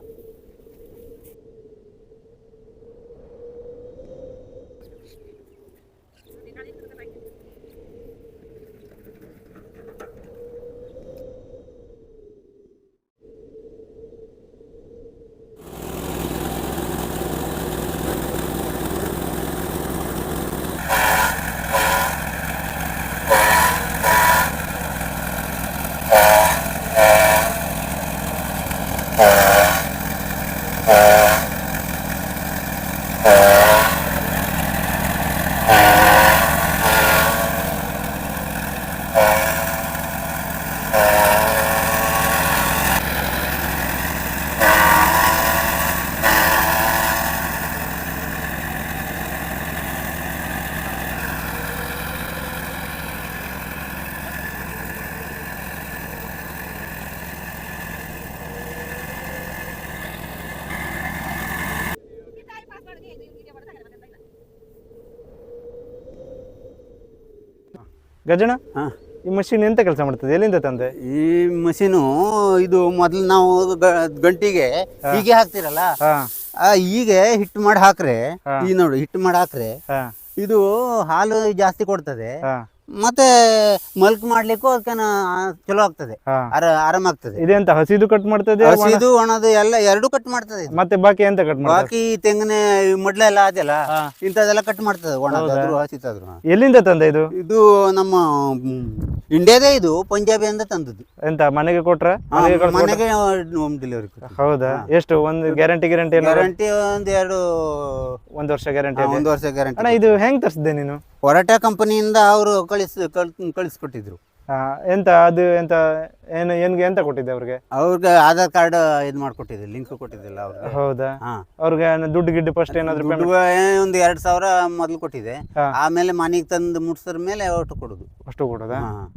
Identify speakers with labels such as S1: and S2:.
S1: out. ಗಜಣ
S2: ಹಾ.
S1: ಈ machine ಎಂತ ಕೆಲಸ ಮಾಡ್ತದೆ? ಎಲ್ಲಿಂದ ತಂದೆ?
S2: ಈ ಮಷೀನು ಇದು ಮೊದಲು ನಾವು ಗ- ಗಂಟಿಗೆ ಹೀಗೆ ಹಾಕ್ತಿರಲ್ಲ?
S1: ಹಾ.
S2: ಆ ಹೀಗೆ ಹಿಟ್ಟು ಮಾಡಿ ಹಾಕ್ರೆ ಈ ನೋಡು ಹಿಟ್ಟು ಮಾಡಿ ಹಾಕ್ರೆ
S1: ಹಾ.
S2: ಇದು ಹಾಲು ಜಾಸ್ತಿ ಕೊಡ್ತದೆ.
S1: ಹಾ.
S2: ಮತ್ತೆ ಮಲ್ಕ್ ಮಾಡ್ಲಿಕ್ಕೂ ಅದಕ್ಕೆ ಚಲೋ ಆಗ್ತದೆ.
S1: ಹಾ.
S2: ಆಗ್ತದೆ.
S1: ಇದೆಂತ ಹಸಿದು ಕಟ್ ಮಾಡ್ತದೆ
S2: ಹಸಿದು ಒಣದು ಎಲ್ಲ ಎರಡು ಕಟ್ ಮಾಡ್ತದೆ
S1: ಮತ್ತೆ ಬಾಕಿ ಎಂತ ಕಟ್ ಮಾಡ್ತದೆ
S2: ಬಾಕಿ ತೆಂಗಿನ ಮೊಡ್ಲ ಎಲ್ಲ ಅದೆಲ್ಲ ಇಂಥದೆಲ್ಲ ಕಟ್ ಮಾಡ್ತದೆ ಒಣದಾದ್ರು ಹಸಿತಾದ್ರು.
S1: ಎಲ್ಲಿಂದ ತಂದೆ ಇದು?
S2: ಇದು ನಮ್ಮ ಇಂಡಿಯಾದೇ ಇದು ಅಂತ ತಂದದ್ದು.
S1: ಎಂತ ಮನೆಗೆ ಕೊಟ್ರ? ಮನೆಗೆ
S2: ಹೋಮ್ ಡೆಲಿವರಿ
S1: ಹೌದಾ? ಎಷ್ಟು ಒಂದು ಗ್ಯಾರಂಟಿ ಗ್ಯಾರಂಟಿ
S2: ಗ್ಯಾರಂಟಿ ಒಂದ್ ಎರಡು
S1: ಒಂದು ವರ್ಷ ಗ್ಯಾರಂಟಿ
S2: ಒಂದ್ ವರ್ಷ ಗ್ಯಾರಂಟಿ
S1: ಇದು ಹೆಂಗ್ ತರಿಸಿದೆ ನೀನು?
S2: ಹೊರಟ ಕಂಪನಿಯಿಂದ ಅವರು ಕಳಿಸ್ ಕಳ್- ಕಳಿಸ್ಕೊಟ್ಟಿದ್ರು.
S1: ಹಾ, ಎಂತ ಅದು ಎಂತ ಏನು ಏನ್ಗೆ ಎಂತ ಕೊಟ್ಟಿದ್ದೆ ಅವ್ರಿಗೆ?
S2: ಅವ್ರಿಗೆ ಆಧಾರ್ ಕಾರ್ಡ್ ಇದು ಮಾಡ್ಕೊಟ್ಟಿದ್ದೆ ಲಿಂಕ್ ಕೊಟ್ಟಿದ್ದಿಲ್ಲ ಅವ್ರಿಗೆ.
S1: ಹೌದಾ?
S2: ಹಾ.
S1: ಅವ್ರಿಗೆ ಏನು ದುಡ್ಡು ಗಿಡ್ಡು ಫಸ್ಟ್ ಏನಾದ್ರು
S2: ದುಡ್ಡು ಒಂದು ಎರಡು ಸಾವಿರ ಮೊದಲು ಕೊಟ್ಟಿದೆ
S1: ಹಾ.
S2: ಆಮೇಲೆ ಮನೆಗೆ ತಂದು ಮುಟ್ಸರ ಮೇಲೆ ಒಟ್ಟು ಕೊಡೋದು.
S1: ಅಷ್ಟು ಕೊಡೋದಾ?
S2: ಹಾ.